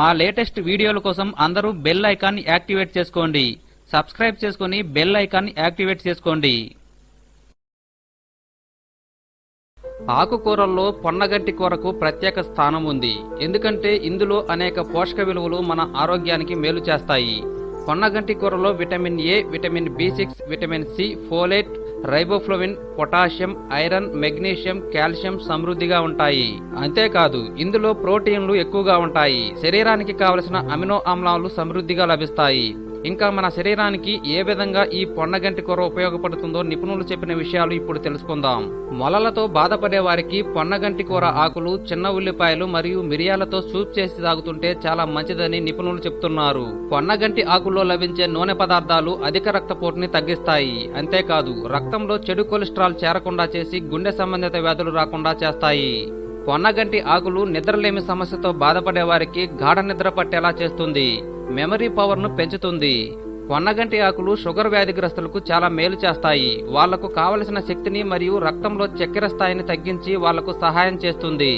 మా లేటెస్ట్ వీడియోల కోసం అందరూ బెల్ ఐకాన్ యాక్టివేట్ చేసుకోండి. సబ్స్క్రైబ్ చేసుకుని బెల్ ఐకాన్ యాక్టివేట్ చేసుకోండి. ఆకుకూరల్లో పొన్నగంటి కూరకు ప్రత్యేక స్థానం ఉంది. ఎందుకంటే ఇందులో అనేక పోషక విలువలు మన ఆరోగ్యానికి మేలు చేస్తాయి. పొన్నగంటి కూరలో vitamin A vitamin B six vitamin C folate riboflavin potassium iron magnesium calcium సమృద్ధిగా ఉంటాయి. అంతేకాదు ఇందులో ప్రోటీన్లు ఎక్కువగా ఉంటాయి. శరీరానికి కావలసిన అమినో ఆమ్లాలు సమృద్ధిగా లభిస్తాయి. ఇంకా మన శరీరానికి ఏ విధంగా ఈ పొన్నగంటి కూర ఉపయోగపడుతుందో నిపుణులు చెప్పిన విషయాలు ఇప్పుడు తెలుసుకుందాం. మొలలతో బాధపడే వారికి పొన్నగంటి కూర ఆకులు చిన్న ఉల్లిపాయలు మరియు మిరియాలతో సూప్ చేసి తాగుతుంటే చాలా మంచిదని నిపుణులు చెప్తున్నారు. పొన్నగంటి ఆకుల్లో లభించే నూనె పదార్థాలు అధిక రక్తపోటుని తగ్గిస్తాయి. అంతేకాదు రక్తంలో చెడు కొలెస్ట్రాల్ చేరకుండా చేసి గుండె సంబంధిత వ్యాధులు రాకుండా చేస్తాయి. పొన్నగంటి ఆకులు నిద్రలేమి సమస్యతో బాధపడే వారికి గాఢ నిద్ర పట్టేలా చేస్తుంది. మెమరీ పవర్ను పెంచుతుంది. కొన్నగంటి ఆకులు షుగర్ వ్యాధిగ్రస్తులకు చాలా మేలు చేస్తాయి. వాళ్ళకు కావలసిన శక్తిని మరియు రక్తంలో చక్కెర స్థాయిని తగ్గించి వాళ్ళకు సహాయం చేస్తుంది.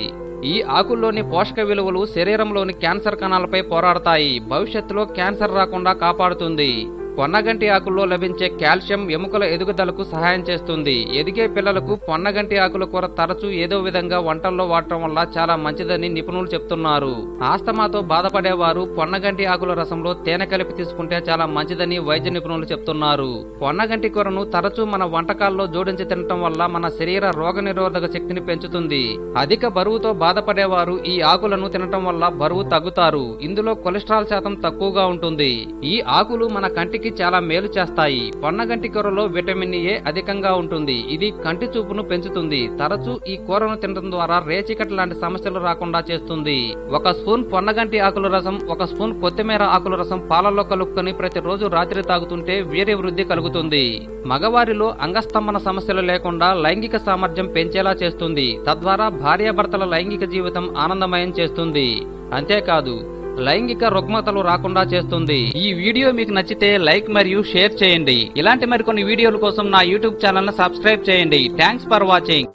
ఈ ఆకుల్లోని పోషక విలువలు శరీరంలోని క్యాన్సర్ కణాలపై పోరాడతాయి. భవిష్యత్తులో క్యాన్సర్ రాకుండా కాపాడుతుంది. పొన్నగంటి ఆకుల్లో లభించే కాల్షియం ఎముకల ఎదుగుదలకు సహాయం చేస్తుంది. ఎదిగే పిల్లలకు పొన్నగంటి ఆకుల కూర తరచూ ఏదో విధంగా వంటల్లో వాడటం వల్ల చాలా మంచిదని నిపుణులు చెప్తున్నారు. ఆస్తమాతో బాధపడేవారు పొన్నగంటి ఆకుల రసంలో తేనె కలిపి తీసుకుంటే చాలా మంచిదని వైద్య నిపుణులు చెప్తున్నారు. పొన్నగంటి కూరను తరచూ మన వంటకాల్లో జోడించి తినటం వల్ల మన శరీర రోగనిరోధక శక్తిని పెంచుతుంది. అధిక బరువుతో బాధపడేవారు ఈ ఆకులను తినటం వల్ల బరువు తగ్గుతారు. ఇందులో కొలెస్ట్రాల్ శాతం తక్కువగా ఉంటుంది. ఈ ఆకులు మన కంటికి చాలా మేలు చేస్తాయి. పొన్నగంటి కూరలో విటమిన్ ఏ అధికంగా ఉంటుంది. ఇది కంటి చూపును పెంచుతుంది. తరచూ ఈ కూరను తినడం ద్వారా రేచికట్ లాంటి సమస్యలు రాకుండా చేస్తుంది. ఒక స్పూన్ పొన్నగంటి ఆకుల రసం ఒక స్పూన్ కొత్తిమీర ఆకుల రసం పాలలో కలుపుకొని ప్రతిరోజు రాత్రి తాగుతుంటే వీర్య వృద్ధి కలుగుతుంది. మగవారిలో అంగస్తంభన సమస్యలు లేకుండా లైంగిక సామర్థ్యం పెంచేలా చేస్తుంది. తద్వారా భార్యాభర్తల లైంగిక జీవితం ఆనందమయం చేస్తుంది. అంతేకాదు లైంగిక రుగ్మతలు రాకుండా చేస్తుంది. ఈ వీడియో మీకు నచ్చితే లైక్ మరియు షేర్ చేయండి. ఇలాంటి మరికొన్ని వీడియోల కోసం నా యూట్యూబ్ ఛానల్ సబ్స్క్రైబ్ చేయండి. Thanks for watching.